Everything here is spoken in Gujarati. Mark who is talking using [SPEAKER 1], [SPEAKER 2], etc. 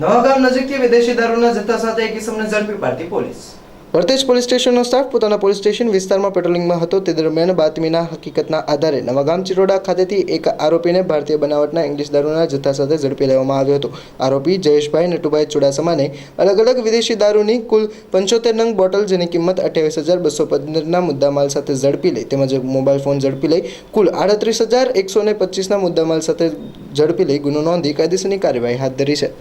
[SPEAKER 1] નવાગામ નજીકથી વિદેશી દારૂના જથ્થા સાથે એક ઇસમને ઝડપી પાડતી પોલીસ. વર્તેજ પોલીસ સ્ટેશનનો સ્ટાફ પોતાના પોલીસ સ્ટેશન વિસ્તારમાં પેટ્રોલિંગમાં હતો. તે દરમિયાન બાતમીના હકીકતના આધારે નવાગામ ચિરોડા ખાતેથી એક આરોપીને ભારતીય બનાવટના ઇંગ્લિશ દારૂના જથ્થા સાથે ઝડપી લેવામાં આવ્યો હતો. આરોપી જયેશભાઈ નટુભાઈ ચુડાસમાને અલગ અલગ વિદેશી દારૂની કુલ પંચોતેર નંગ બોટલ જેની કિંમત અઠ્યાવીસ હજાર બસો પંદરના મુદ્દામાલ સાથે ઝડપી લઈ તેમજ મોબાઈલ ફોન ઝડપી લઈ કુલ આડત્રીસ હજાર એકસો ને પચીસના મુદ્દામાલ સાથે ઝડપી લઈ ગુનો નોંધી કાયદેસરની કાર્યવાહી હાથ ધરી છે.